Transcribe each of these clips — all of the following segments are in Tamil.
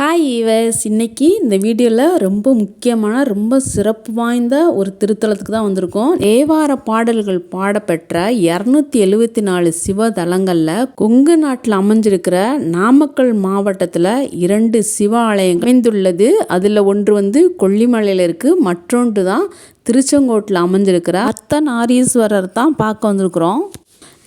ஹாய் ஈவஸ் இன்னைக்கு இந்த வீடியோவில் ரொம்ப முக்கியமான ரொம்ப சிறப்பு வாய்ந்த ஒரு திருத்தலத்துக்கு தான் வந்திருக்கோம். தேவார பாடல்கள் பாடப்பெற்ற இரநூத்தி எழுவத்தி நாலு சிவதலங்களில் கொங்கு நாட்டில் அமைஞ்சிருக்கிற நாமக்கல் மாவட்டத்தில் இரண்டு சிவ ஆலயங்கள் அமைந்துள்ளது. அதில் ஒன்று வந்து கொல்லிமலையில் இருக்குது மற்றொன்று தான் திருச்செங்கோட்டில் அமைஞ்சிருக்கிற அர்த்தநாரீஸ்வரர் தான் பார்க்க வந்திருக்கிறோம்.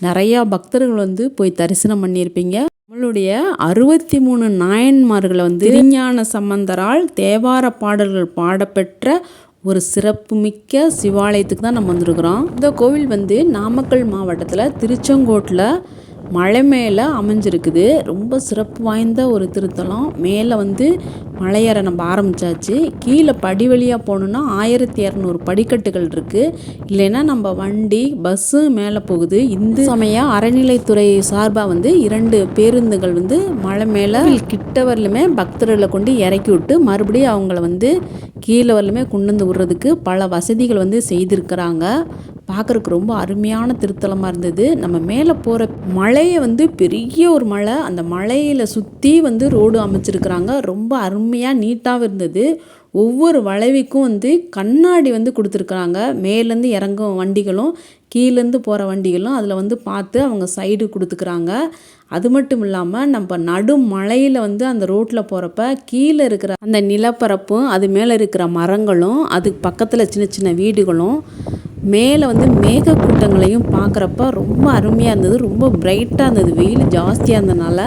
நிறையா பக்தர்கள் வந்து போய் தரிசனம் பண்ணியிருப்பீங்க. நம்மளுடைய அறுபத்தி மூணு நாயன்மார்களை வந்து விஞ்ஞான சம்பந்தரால் தேவார பாடல்கள் பாடப்பெற்ற ஒரு சிறப்புமிக்க சிவாலயத்துக்கு தான் நம்ம வந்திருக்கிறோம். இந்த கோவில் வந்து நாமக்கல் மாவட்டத்தில் திருச்செங்கோட்டில் மலை மேலே அமைஞ்சிருக்குது. ரொம்ப சிறப்பு வாய்ந்த ஒரு திருத்தலம். மேலே வந்து மலையேற நம்ம ஆரம்பித்தாச்சு கீழே படி வழியாக போகணுன்னா ஆயிரத்தி இரநூறு படிக்கட்டுகள் இருக்குது இல்லைன்னா நம்ம வண்டி பஸ்ஸு மேலே போகுது. இந்த சமயம் அறநிலைத்துறை சார்பாக வந்து இரண்டு பேருந்துகள் வந்து மலை மேலே கிட்ட வரலுமே பக்தர்களை கொண்டு இறக்கி விட்டு மறுபடியும் அவங்கள வந்து கீழே வரலுமே கொண்டு வந்து விடுறதுக்கு பல வசதிகள் வந்து செய்திருக்கிறாங்க. பார்க்குறக்கு ரொம்ப அருமையான திருத்தலமாக இருந்தது. நம்ம மேலே போகிற மலையை வந்து பெரிய ஒரு மலை. அந்த மலையில் சுற்றி வந்து ரோடு அமைச்சிருக்கிறாங்க. ரொம்ப அருமையாக நீட்டாகவும் இருந்தது. ஒவ்வொரு வளைவுக்கும் வந்து கண்ணாடி வந்து கொடுத்துருக்குறாங்க. மேலேருந்து இறங்கும் வண்டிகளும் கீழேருந்து போகிற வண்டிகளும் அதில் வந்து பார்த்து அவங்க சைடு கொடுத்துக்குறாங்க. அது மட்டும் இல்லாமல் நம்ம நடு மலையில் வந்து அந்த ரோட்டில் போகிறப்ப கீழே இருக்கிற அந்த நிலப்பரப்பும் அது மேலே இருக்கிற மரங்களும் அதுக்கு பக்கத்தில் சின்ன சின்ன வீடுகளும் மேலே வந்து மேகக்கூட்டங்களையும் பார்க்குறப்ப ரொம்ப அருமையாக இருந்தது. ரொம்ப பிரைட்டாக இருந்தது. வெயில் ஜாஸ்தியாக இருந்தனால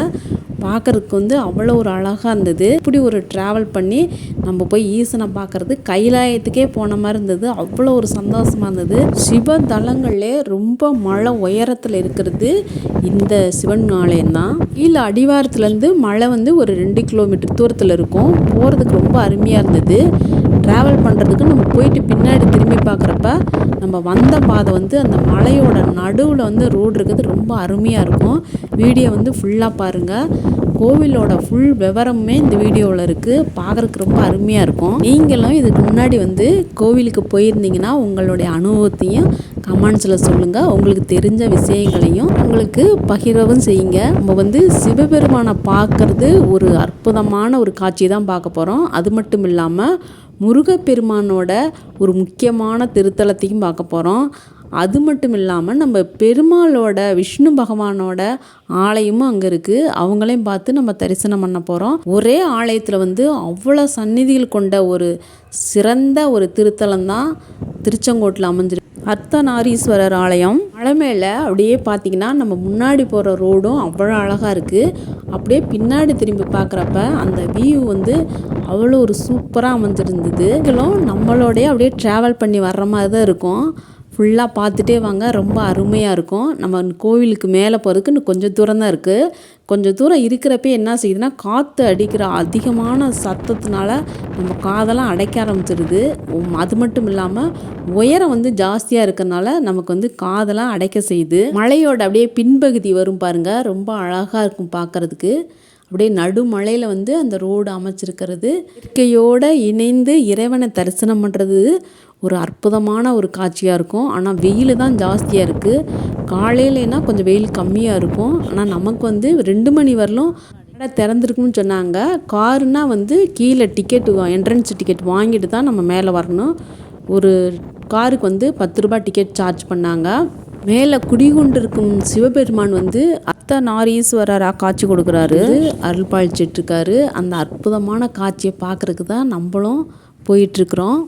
பார்க்குறதுக்கு வந்து அவ்வளோ ஒரு அழகாக இருந்தது. இப்படி ஒரு ட்ராவல் பண்ணி நம்ம போய் ஈசனை பார்க்குறது கைலாயத்துக்கே போன மாதிரி இருந்தது. அவ்வளோ ஒரு சந்தோஷமாக இருந்தது. சிவ தலங்கள்லே ரொம்ப மழை உயரத்தில் இருக்கிறது இந்த சிவன் ஆலயம் தான். கீழே அடிவாரத்துலேருந்து மழை வந்து ஒரு ரெண்டு கிலோமீட்டர் தூரத்தில் இருக்கும். போகிறதுக்கு ரொம்ப அருமையாக இருந்தது. ட்ராவல் பண்ணுறதுக்கு நம்ம போயிட்டு பின்னாடி திரும்பி பார்க்குறப்ப நம்ம வந்த பாதை வந்து அந்த மலையோட நடுவில் வந்து ரோடு இருக்கிறது ரொம்ப அருமையாக இருக்கும். வீடியோ வந்து ஃபுல்லாக பாருங்கள் கோவிலோட ஃபுல் விவரமுமே இந்த வீடியோவில் இருக்குது பார்க்குறதுக்கு ரொம்ப அருமையாக இருக்கும். நீங்களும் இதுக்கு முன்னாடி வந்து கோவிலுக்கு போயிருந்தீங்கன்னா உங்களுடைய அனுபவத்தையும் கமெண்ட்ஸில் சொல்லுங்கள் உங்களுக்கு தெரிஞ்ச விஷயங்களையும் உங்களுக்கு பகிரவும் செய்யுங்க. நம்ம வந்து சிவபெருமானை பார்க்குறது ஒரு அற்புதமான ஒரு காட்சி தான் பார்க்க போகிறோம் அது மட்டும் இல்லாமல் முருகப்பெருமானோட ஒரு முக்கியமான திருத்தலத்தையும் பார்க்க போகிறோம் அது மட்டும் இல்லாமல் நம்ம பெருமாளோட விஷ்ணு பகவானோட ஆலயமும் அங்கே இருக்குது அவங்களையும் பார்த்து நம்ம தரிசனம் பண்ண போகிறோம் ஒரே ஆலயத்தில் வந்து அவ்வளோ சந்நிதிகள் கொண்ட ஒரு சிறந்த ஒரு திருத்தலம் தான் திருச்செங்கோட்டில் அமைஞ்சிருக்கு அர்த்தநாரீஸ்வரர் ஆலயம். மலை மேலே அப்படியே பார்த்தீங்கன்னா நம்ம முன்னாடி போகிற ரோடும் அவ்வளோ அழகாக இருக்குது அப்படியே பின்னாடி திரும்பி பார்க்குறப்ப அந்த வியூ வந்து அவ்வளோ ஒரு சூப்பராக அமைஞ்சிருந்தது. நீங்களும் அப்படியே ட்ராவல் பண்ணி வர்ற மாதிரி தான் இருக்கும். ஃபுல்லாக பார்த்துட்டே வாங்க ரொம்ப அருமையாக இருக்கும். நம்ம கோவிலுக்கு மேலே போகிறதுக்கு இன்னும் கொஞ்சம் தூரம் தான் இருக்குது கொஞ்சம் தூரம் இருக்கிறப்ப என்ன செய்யுதுன்னா காற்று அடிக்கிற அதிகமான சத்தத்தினால நம்ம காதெல்லாம் அடைக்க ஆரம்பிச்சிருது. அது மட்டும் இல்லாமல் உயரம் வந்து ஜாஸ்தியாக இருக்கிறனால நமக்கு வந்து காதெல்லாம் அடைக்க செய்யுது. மலையோட அப்படியே பின்பகுதி வரும் பாருங்கள் ரொம்ப அழகாக இருக்கும் பார்க்குறதுக்கு. அப்படியே நடுமலையில் வந்து அந்த ரோடு அமைச்சிருக்கிறது. இயற்கையோடு இணைந்து இறைவனை தரிசனம் பண்ணுறது ஒரு அற்புதமான ஒரு காட்சியாக இருக்கும். ஆனால் வெயில் தான் ஜாஸ்தியாக இருக்குது காலையிலனா கொஞ்சம் வெயில் கம்மியாக இருக்கும். ஆனால் நமக்கு வந்து ரெண்டு மணி வரலும் கடை திறந்துருக்குன்னு சொன்னாங்க. காருனால் வந்து கீழே டிக்கெட்டு என்ட்ரன்ஸ் டிக்கெட் வாங்கிட்டு தான் நம்ம மேலே வரணும். ஒரு காருக்கு வந்து பத்து ரூபா டிக்கெட் சார்ஜ் பண்ணாங்க. மேலே குடிகொண்டிருக்கும் சிவபெருமான் வந்து அர்த்த நாரீஸ்வரராக காட்சி கொடுக்குறாரு. அருள்பாளிச்சிட்ருக்காரு அந்த அற்புதமான காட்சியை பார்க்குறதுக்கு தான் நம்மளும் போயிட்டுருக்குறோம்.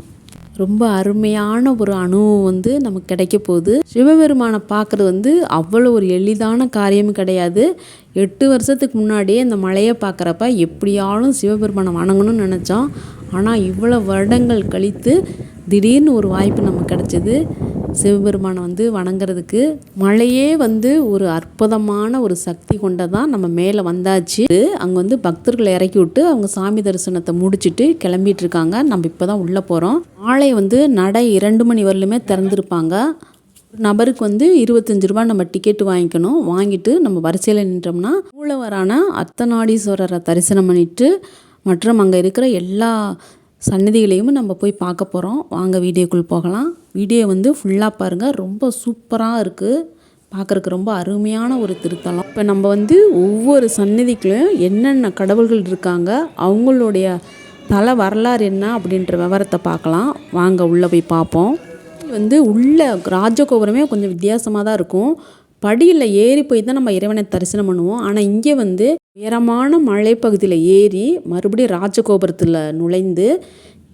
ரொம்ப அருமையான ஒரு அனுபவம் வந்து நமக்கு கிடைக்க போகுது. சிவபெருமானை பார்க்குறது வந்து அவ்வளோ ஒரு எளிதான காரியமும் கிடையாது. எட்டு வருஷத்துக்கு முன்னாடியே இந்த மலையை பார்க்குறப்ப எப்படியாலும் சிவபெருமானை வணங்கணும்னு நினச்சோம். ஆனால் இவ்வளோ வருடங்கள் கழித்து திடீர்னு ஒரு வாய்ப்பு நமக்கு கிடச்சிது. சிவபெருமானை வந்து வணங்குறதுக்கு மழையே வந்து ஒரு அற்புதமான ஒரு சக்தி கொண்டதான் நம்ம மேலே வந்தாச்சு. அங்கே வந்து பக்தர்களை இறக்கி விட்டு அவங்க சாமி தரிசனத்தை முடிச்சுட்டு கிளம்பிட்டு இருக்காங்க. நம்ம இப்போ தான் உள்ளே போகிறோம் ஆலை வந்து நடை இரண்டு மணி வரலுமே திறந்துருப்பாங்க. நபருக்கு வந்து இருபத்தஞ்சு ரூபா நம்ம டிக்கெட் வாங்கிக்கணும். வாங்கிட்டு நம்ம வரிசையில் நின்றோம்னா மூலவரான அர்த்தநாடீஸ்வரரை தரிசனம் பண்ணிட்டு மற்றும் அங்கே இருக்கிற எல்லா சன்னதிகளையும் நம்ம போய் பார்க்க போகிறோம் வாங்க வீடியோக்குள் போகலாம். வீடியோ வந்து ஃபுல்லாக பாருங்கள் ரொம்ப சூப்பராக இருக்குது பார்க்குறக்கு ரொம்ப அருமையான ஒரு திருத்தலம். இப்போ நம்ம வந்து ஒவ்வொரு சன்னதிக்குள்ளேயும் என்னென்ன கடவுள்கள் இருக்காங்க அவங்களுடைய தல வரலாறு என்ன அப்படின்ற விவரத்தை பார்க்கலாம். வாங்க உள்ளே போய் பார்ப்போம். வந்து உள்ள ராஜகோபுரமே கொஞ்சம் வித்தியாசமாக தான் இருக்கும். படியில் ஏறி போய் தான் நம்ம இறைவனை தரிசனம் பண்ணுவோம். ஆனால் இங்கே வந்து உயரமான மலைப்பகுதியில் ஏறி மறுபடியும் ராஜகோபுரத்தில் நுழைந்து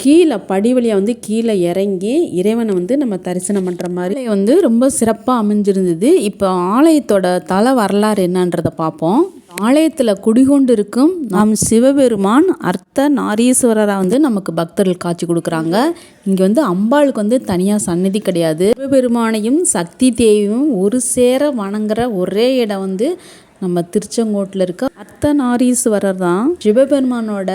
கீழே படி வழியாக வந்து கீழே இறங்கி இறைவனை வந்து நம்ம தரிசனம் பண்ணுற மாதிரி வந்து ரொம்ப சிறப்பாக அமைஞ்சிருந்தது. இப்போ ஆலயத்தோட தலை வரலாறு என்னன்றதை பார்ப்போம் ஆலயத்தில் குடிகொண்டு இருக்கும் நம் சிவபெருமான் அர்த்த நாரீஸ்வரராக வந்து நமக்கு பக்தர்கள் காட்சி கொடுக்குறாங்க. இங்கே வந்து அம்பாளுக்கு வந்து தனியாக சன்னதி கிடையாது. சிவபெருமானையும் சக்தி தேவியும் ஒரு சேர வணங்குற ஒரே இடம் வந்து நம்ம திருச்செங்கோட்டில் இருக்க அர்த்தநாரீஸ்வரர் தான். சிவபெருமானோட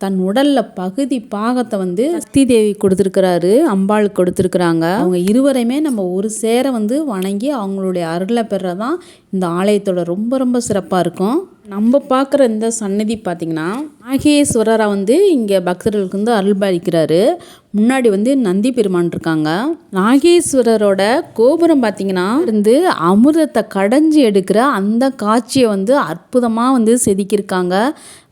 தன் உடல்ல பகுதி பாகத்தை வந்து சக்தி தேவி கொடுத்துருக்கிறாரு அம்பாளுக்கு கொடுத்துருக்குறாங்க. அவங்க இருவரையுமே நம்ம ஒரு சேர வந்து வணங்கி அவங்களுடைய அருளை பெறதான் இந்த ஆலயத்தோட ரொம்ப ரொம்ப சிறப்பாக இருக்கும். நம்ம பார்க்குற இந்த சன்னதி பார்த்திங்கன்னா நாகேஸ்வரரை வந்து இங்கே பக்தர்களுக்கு வந்து அருள் பாலிக்கிறாரு முன்னாடி வந்து நந்தி பெருமான் இருக்காங்க. நாகேஸ்வரரோட கோபுரம் பார்த்திங்கன்னா இருந்து அமிர்தத்தை கடைஞ்சி எடுக்கிற அந்த காட்சியை வந்து அற்புதமாக வந்து செதுக்கியிருக்காங்க.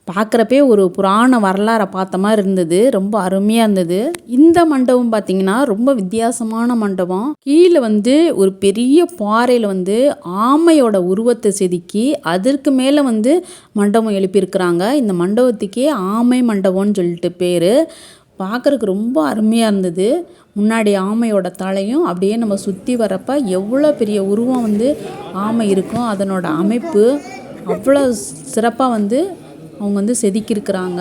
பார்க்குறப்பே ஒரு புராண வரலாறை பார்த்த மாதிரி இருந்தது. ரொம்ப அருமையாக இருந்தது. இந்த மண்டபம் பார்த்திங்கன்னா ரொம்ப வித்தியாசமான மண்டபம். கீழே வந்து ஒரு பெரிய பாறையில் வந்து ஆமையோட உருவத்தை செதுக்கி அதற்கு மேலே வந்து மண்டபம் எழுப்பியிருக்கிறாங்க. இந்த மண்டபத்துக்கே ஆமை மண்டபம்னு சொல்லிட்டு பேர். பார்க்குறக்கு ரொம்ப அருமையாக இருந்தது. முன்னாடி ஆமையோட தலையும் அப்படியே நம்ம சுற்றி வரப்போ எவ்வளோ பெரிய உருவம் வந்து ஆமை இருக்கும் அதனோட அமைப்பு அவ்வளோ சிறப்பாக வந்து அவங்க வந்து செதுக்கியிருக்கிறாங்க.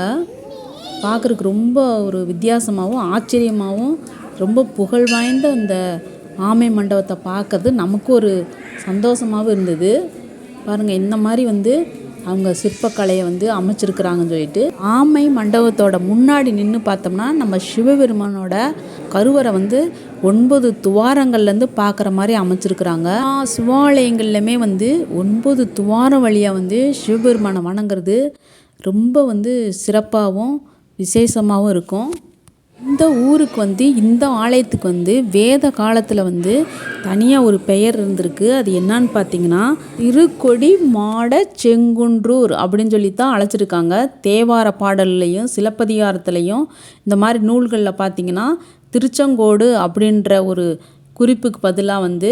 பார்க்குறக்கு ரொம்ப ஒரு வித்தியாசமாகவும் ஆச்சரியமாகவும் ரொம்ப புகழ் வாய்ந்த அந்த ஆமை மண்டபத்தை பார்க்கறது நமக்கு ஒரு சந்தோஷமாகவும் இருந்தது. பாருங்கள் இந்த மாதிரி வந்து அவங்க சிற்பக்கலையை வந்து அமைச்சிருக்கிறாங்கன்னு சொல்லிட்டு ஆமை மண்டபத்தோட முன்னாடி நின்று பார்த்தோம்னா நம்ம சிவபெருமானோட கருவறை வந்து ஒன்பது துவாரங்கள்லேருந்து பார்க்குற மாதிரி அமைச்சிருக்கிறாங்க. சிவாலயங்கள்லையுமே வந்து ஒன்பது துவாரம் வழியாக வந்து சிவபெருமானை வணங்குறது ரொம்ப வந்து சிறப்பாகவும் விசேஷமாகவும் இருக்கும். இந்த ஊருக்கு வந்து இந்த ஆலயத்துக்கு வந்து வேத காலத்தில் வந்து தனியாக ஒரு பெயர் இருந்திருக்கு. அது என்னன்னு பார்த்தீங்கன்னா திருக்கொடி மாட செங்குன்றூர் அப்படின்னு சொல்லி தான் அழைச்சிருக்காங்க. தேவார பாடல்லையும் சிலப்பதிகாரத்துலையும் இந்த மாதிரி நூல்களில் பார்த்தீங்கன்னா திருச்செங்கோடு அப்படின்ற ஒரு குறிப்புக்கு பதிலாக வந்து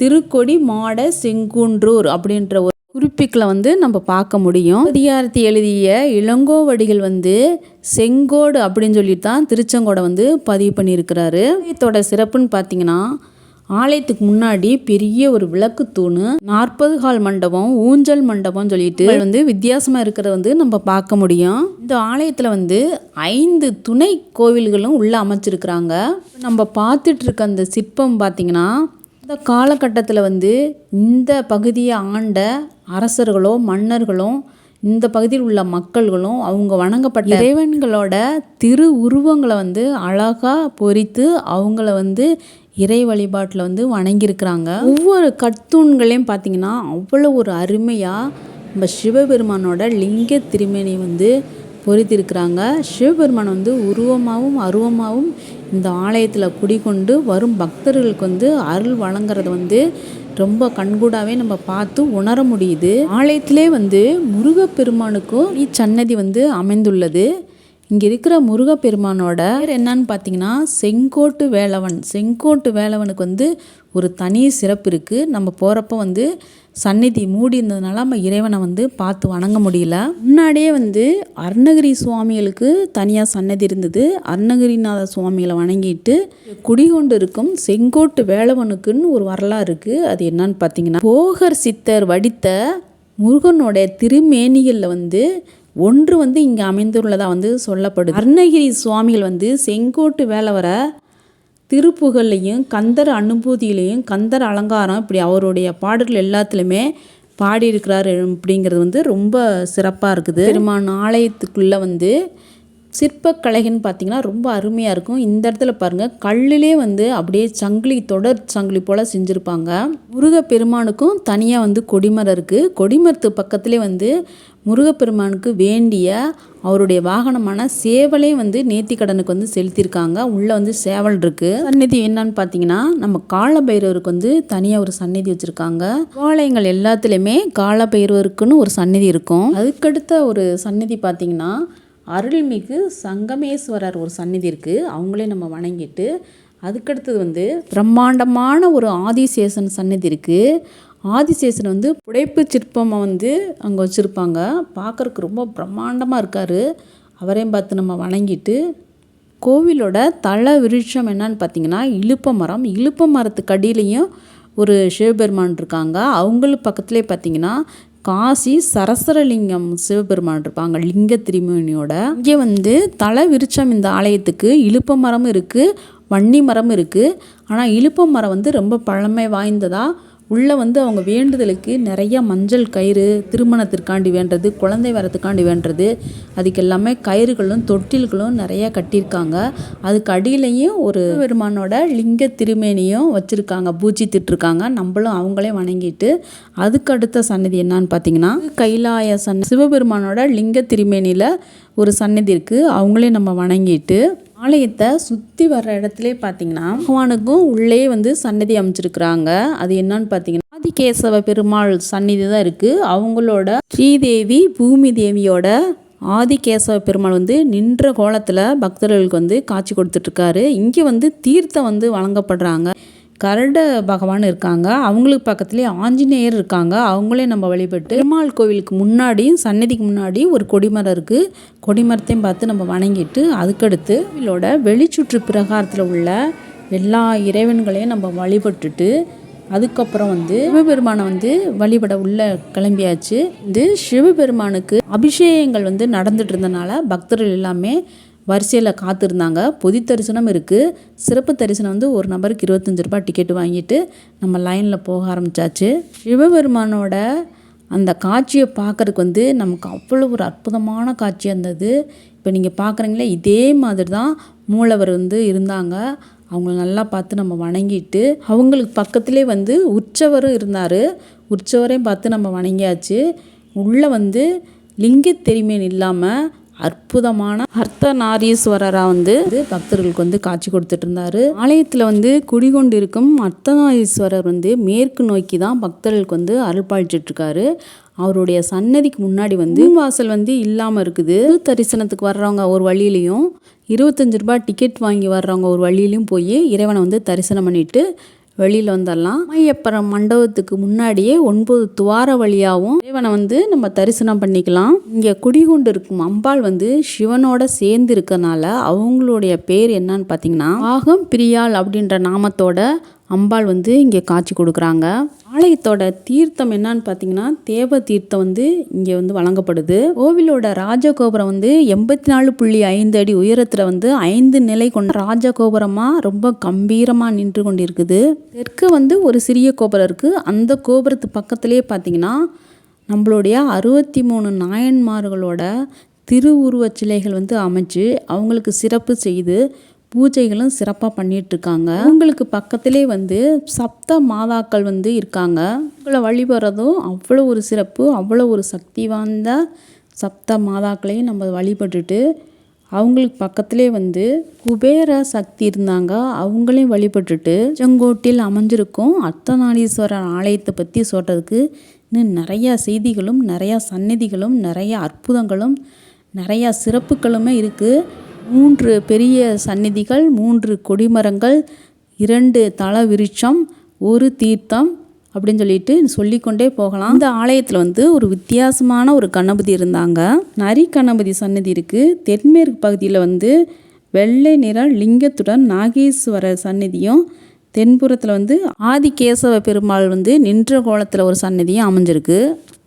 திருக்கொடி மாட செங்குன்றூர் அப்படின்ற ஒரு குறிப்பிக்கில் வந்து நம்ம பார்க்க முடியும். அதிகாரத்தை எழுதிய இளங்கோவடிகள் வந்து செங்கோடு அப்படின்னு சொல்லி தான் திருச்செங்கோடை வந்து பதிவு பண்ணியிருக்கிறாரு. ஆலயத்தோட சிறப்புன்னு பார்த்தீங்கன்னா ஆலயத்துக்கு முன்னாடி பெரிய ஒரு விளக்கு தூணு நாற்பது கால் மண்டபம் ஊஞ்சல் மண்டபம் சொல்லிட்டு வந்து வித்தியாசமாக இருக்கிறத வந்து நம்ம பார்க்க முடியும். இந்த ஆலயத்தில் வந்து ஐந்து துணை கோவில்களும் உள்ளே அமைச்சிருக்கிறாங்க. நம்ம பார்த்துட்டு இருக்க அந்த சிற்பம் பார்த்தீங்கன்னா இந்த காலகட்டத்தில் வந்து இந்த பகுதியை ஆண்ட அரசர்களோ மன்னர்களோ இந்த பகுதியில் உள்ள மக்கள்களும் அவங்க வணங்கப்பட்ட இறைவன்களோட திரு உருவங்களை வந்து அழகாக பொறித்து அவங்கள வந்து இறை வழிபாட்டில் வந்து வணங்கியிருக்கிறாங்க. ஒவ்வொரு கற்தூண்களையும் பார்த்திங்கன்னா அவ்வளோ ஒரு அருமையாக நம்ம சிவபெருமானோட லிங்க திருமேனி வந்து பொறித்திருக்கிறாங்க. சிவபெருமான் வந்து உருவமாகவும் அருவமாகவும் இந்த ஆலயத்தில் குடிகொண்டு வரும் பக்தர்களுக்கு வந்து அருள் வழங்குறத வந்து ரொம்ப கண்கூடாவே நம்ம பார்த்து உணர முடியுது. ஆலயத்திலே வந்து முருகப்பெருமானுக்கும் இச்சன்னதி வந்து அமைந்துள்ளது. இங்கே இருக்கிற முருகப்பெருமானோட பேர் என்னன்னு பார்த்தீங்கன்னா செங்கோட்டு வேலவன். செங்கோட்டு வேலவனுக்கு வந்து ஒரு தனி சிறப்பு இருக்குது நம்ம போகிறப்ப வந்து சந்நிதி மூடி இருந்ததுனால நம்ம இறைவனை வந்து பார்த்து வணங்க முடியல. முன்னாடியே வந்து அருணகிரி சுவாமிகளுக்கு தனியாக சன்னதி இருந்தது. அருணகிரிநாத சுவாமிகளை வணங்கிட்டு குடிகொண்டு இருக்கும் செங்கோட்டு வேலவனுக்குன்னு ஒரு வரலாறு இருக்குது அது என்னன்னு பார்த்தீங்கன்னா போகர் சித்தர் வடித்த முருகனோட திருமேனிகளில் வந்து ஒன்று வந்து இங்கே அமைந்துள்ளதாக வந்து சொல்லப்படுது. அருணகிரி சுவாமிகள் வந்து செங்கோட்டு வேலை வர திருப்புகள்லையும் கந்தர் அனுபூதியிலையும் கந்தர் அலங்காரம் இப்படி அவருடைய பாடல்கள் எல்லாத்துலேயுமே பாடியிருக்கிறார் அப்படிங்கிறது வந்து ரொம்ப சிறப்பாக இருக்குது. பெருமான் ஆலயத்துக்குள்ளே வந்து சிற்பக்கலைகள்னு பார்த்தீங்கன்னா ரொம்ப அருமையாக இருக்கும். இந்த இடத்துல பாருங்கள் கல்லிலே வந்து அப்படியே சங்கிலி தொடர் சங்கிலி போல் செஞ்சுருப்பாங்க. முருகப்பெருமானுக்கும் தனியாக வந்து கொடிமரம் இருக்குது கொடிமரத்து பக்கத்துலேயே வந்து முருகப்பெருமானுக்கு வேண்டிய அவருடைய வாகனமான சேவலே வந்து நேர்த்திக்கடனுக்கு வந்து செலுத்தியிருக்காங்க. உள்ளே வந்து சேவல் இருக்குது சந்நிதி என்னன்னு பார்த்தீங்கன்னா நம்ம காலபைரவருக்கு வந்து தனியாக ஒரு சந்நிதி வச்சுருக்காங்க. ஆலயங்கள் எல்லாத்துலேயுமே காலபைரவருக்குன்னு ஒரு சந்நிதி இருக்கும். அதுக்கடுத்த ஒரு சந்நிதி பார்த்தீங்கன்னா அருள்மிகு சங்கமேஸ்வரர் ஒரு சந்நிதி இருக்குது அவங்களே நம்ம வணங்கிட்டு அதுக்கடுத்தது வந்து பிரம்மாண்டமான ஒரு ஆதிசேஷன் சன்னதி இருக்குது ஆதிசேஷன் வந்து புடைப்பு சிற்பமாக வந்து அங்கே வச்சுருப்பாங்க. பார்க்குறக்கு ரொம்ப பிரம்மாண்டமாக இருக்கார். அவரையும் பார்த்து நம்ம வணங்கிட்டு கோவிலோட தல விருட்சம் என்னன்னு பார்த்தீங்கன்னா இழுப்ப மரம். இழுப்ப மரத்துக்கு அடியிலையும் ஒரு சிவபெருமான் இருக்காங்க. அவங்களுக்கு பக்கத்துலேயே பார்த்தீங்கன்னா காசி சரசரலிங்கம் சிவபெருமான் இருப்பாங்க லிங்க திருமேனியோட. இங்கே வந்து தலை விருட்சம் இந்த ஆலயத்துக்கு இழுப்ப மரமும் இருக்குது வன்னி மரம் இருக்குது ஆனால் இழுப்ப மரம் வந்து ரொம்ப பழமை வாய்ந்ததாக உள்ளே வந்து அவங்க வேண்டுதலுக்கு நிறைய மஞ்சள் கயிறு திருமணத்திற்காண்டி வேண்டது குழந்தை வரத்துக்காண்டி வேண்டது. அதுக்கு எல்லாமே கயிறுகளும் தொட்டில்களும் நிறைய கட்டியிருக்காங்க. அதுக்கு அடியிலையும் ஒரு பெருமானோட லிங்க திருமேனியும் வச்சுருக்காங்க பூஜித்துட்ருக்காங்க. நம்மளும் அவங்களே வணங்கிட்டு அதுக்கு அடுத்த சன்னதி என்னன்னு பார்த்தீங்கன்னா கைலாய சன் சிவபெருமானோட லிங்க திருமேனியில் ஒரு சன்னதி இருக்குது அவங்களே நம்ம வணங்கிட்டு ஆலயத்தை சுற்றி வர்ற இடத்துல பார்த்தீங்கன்னா பகவானுக்கும் உள்ளே வந்து சன்னதி அமைச்சிருக்கிறாங்க. அது என்னன்னு பார்த்தீங்கன்னா ஆதிகேசவ பெருமாள் சந்நிதி தான் இருக்குது அவங்களோட ஸ்ரீதேவி பூமி தேவியோட ஆதிகேசவ பெருமாள் வந்து நின்ற கோலத்தில் பக்தர்களுக்கு வந்து காட்சி கொடுத்துட்ருக்காரு இங்கே வந்து தீர்த்தம் வந்து வழங்கப்படுறாங்க. கருட பகவான் இருக்காங்க. அவங்களுக்கு பக்கத்துலேயே ஆஞ்சநேயர் இருக்காங்க. அவங்களே நம்ம வழிபட்டு பெருமாள் கோவிலுக்கு முன்னாடியும் சன்னதிக்கு முன்னாடி ஒரு கொடிமரம் இருக்குது கொடிமரத்தையும் பார்த்து நம்ம வணங்கிட்டு அதுக்கடுத்து கோவிலோட வெளிச்சுற்று பிரகாரத்தில் உள்ள எல்லா இறைவன்களையும் நம்ம வழிபட்டுட்டு அதுக்கப்புறம் வந்து சிவபெருமானை வந்து வழிபட உள்ள கிளம்பியாச்சு. இது சிவபெருமானுக்கு அபிஷேகங்கள் வந்து நடந்துட்டு இருந்தனால பக்தர்கள் எல்லாமே வரிசையில் காத்திருந்தாங்க. பொதி தரிசனம் இருக்குது சிறப்பு தரிசனம் வந்து ஒரு நபருக்கு இருபத்தஞ்சி ரூபாய் டிக்கெட் வாங்கிட்டு நம்ம லைனில் போக ஆரம்பித்தாச்சு சிவபெருமானோட அந்த காட்சியை பார்க்குறதுக்கு வந்து நமக்கு அவ்வளோ ஒரு அற்புதமான காட்சியாக இருந்தது. இப்போ நீங்கள் பார்க்குறீங்களே இதே மாதிரி தான் மூலவர் வந்து இருந்தாங்க. அவங்கள நல்லா பார்த்து நம்ம வணங்கிட்டு அவங்களுக்கு பக்கத்திலே வந்து உற்சவரும் இருந்தார். உற்சவரையும் பார்த்து நம்ம வணங்கியாச்சு. உள்ளே வந்து லிங்க தெரிமேன் இல்லாமல் அற்புதமான அர்த்தநாரீஸ்வரராக வந்து பக்தர்களுக்கு வந்து காட்சி கொடுத்துட்டு இருந்தாரு ஆலயத்தில் வந்து குடிகொண்டிருக்கும் அர்த்தநாரீஸ்வரர் வந்து மேற்கு நோக்கி தான் பக்தர்களுக்கு வந்து அருள்பாளிச்சிட்டு இருக்காரு அவருடைய சன்னதிக்கு முன்னாடி வந்து வாசல் வந்து இல்லாமல் இருக்குது. தரிசனத்துக்கு வர்றவங்க ஒரு வழியிலையும் இருபத்தஞ்சு ரூபாய் டிக்கெட் வாங்கி வர்றவங்க ஒரு வழியிலையும் போய் இறைவனை வந்து தரிசனம் பண்ணிட்டு வெளியில் வந்துடலாம் மையப்பரம் மண்டபத்துக்கு முன்னாடியே ஒன்பது துவார வழியாகவும் இறைவனை வந்து நம்ம தரிசனம் பண்ணிக்கலாம். இங்கே குடிகொண்டு இருக்கும் அம்பாள் வந்து சிவனோட சேர்ந்து இருக்கனால அவங்களுடைய பேர் என்னன்னு பார்த்தீங்கன்னா ஆகம் பிரியாள் அப்படின்ற நாமத்தோட அம்பாள் வந்து இங்கே காட்சி கொடுக்குறாங்க. ஆலயத்தோட தீர்த்தம் என்னன்னு பார்த்தீங்கன்னா தேவ தீர்த்தம் வந்து இங்கே வந்து வழங்கப்படுது. கோவிலோட ராஜகோபுரம் வந்து எண்பத்தி நாலு புள்ளி ஐந்து அடி உயரத்தில் வந்து ஐந்து நிலை கொண்ட ராஜகோபுரமாக ரொம்ப கம்பீரமாக நின்று கொண்டிருக்குது. தெற்கு வந்து ஒரு சிறிய கோபுரம் இருக்குது அந்த கோபுரத்து பக்கத்துலேயே பார்த்தீங்கன்னா நம்மளுடைய அறுபத்தி மூணு நாயன்மார்களோட திருவுருவச் சிலைகள் வந்து அமைச்சு அவங்களுக்கு சிறப்பு செய்து பூஜைகளும் சிறப்பாக பண்ணிகிட்ருக்காங்க அவங்களுக்கு பக்கத்திலே வந்து சப்த மாதாக்கள் வந்து இருக்காங்க. அவங்கள வழிபடுறதும் அவ்வளோ ஒரு சிறப்பு அவ்வளோ ஒரு சக்தி வாய்ந்த சப்த மாதாக்களையும் நம்ம வழிபட்டுட்டு அவங்களுக்கு பக்கத்திலே வந்து குபேர சக்தி இருந்தாங்க. அவங்களையும் வழிபட்டுட்டு செங்கோட்டில் அமைஞ்சிருக்கும் அர்த்தநாரீஸ்வரர் ஆலயத்தை பற்றி சொல்கிறதுக்கு இன்னும் நிறையா செய்திகளும் நிறையா சந்நிதிகளும் நிறையா அற்புதங்களும் நிறையா சிறப்புகளுமே இருக்குது மூன்று பெரிய சந்நிதிகள் மூன்று கொடிமரங்கள் இரண்டு தல விருட்சம் ஒரு தீர்த்தம் அப்படின்னு சொல்லிட்டு சொல்லிக்கொண்டே போகலாம். இந்த ஆலயத்தில் வந்து ஒரு வித்தியாசமான ஒரு கணபதி இருந்தாங்க. நரி கணபதி சன்னதி இருக்குது தென்மேற்கு பகுதியில் வந்து வெள்ளை நிற லிங்கத்துடன் நாகேஸ்வரர் சன்னதியும் தென்புறத்தில் வந்து ஆதிகேசவ பெருமாள் வந்து நின்ற கோலத்தில் ஒரு சன்னதியும் அமைஞ்சிருக்கு.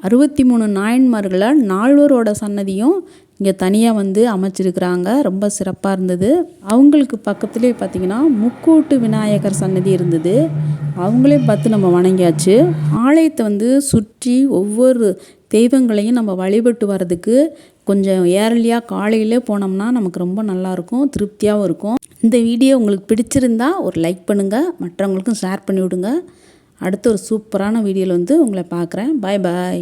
அறுபத்தி மூணு நாயன்மார்களை நால்வரோட சன்னதியும் இங்கே தனியாக வந்து அமைச்சிருக்கிறாங்க. ரொம்ப சிறப்பாக இருந்தது. அவங்களுக்கு பக்கத்துலேயே பார்த்திங்கன்னா முக்கூட்டு விநாயகர் சன்னதி இருந்தது. அவங்களே பார்த்து நம்ம வணங்கியாச்சு. ஆலயத்தை வந்து சுற்றி ஒவ்வொரு தெய்வங்களையும் நம்ம வழிபட்டு வர்றதுக்கு கொஞ்சம் ஏர்லியாக காலையிலே போனோம்னா நமக்கு ரொம்ப நல்லாயிருக்கும் திருப்தியாகவும் இருக்கும். இந்த வீடியோ உங்களுக்கு பிடிச்சிருந்தா ஒரு லைக் பண்ணுங்கள் மற்றவங்களுக்கும் ஷேர் பண்ணி விடுங்க அடுத்த ஒரு சூப்பரான வீடியோவில் வந்து உங்களை பார்க்குறேன். பாய் பாய்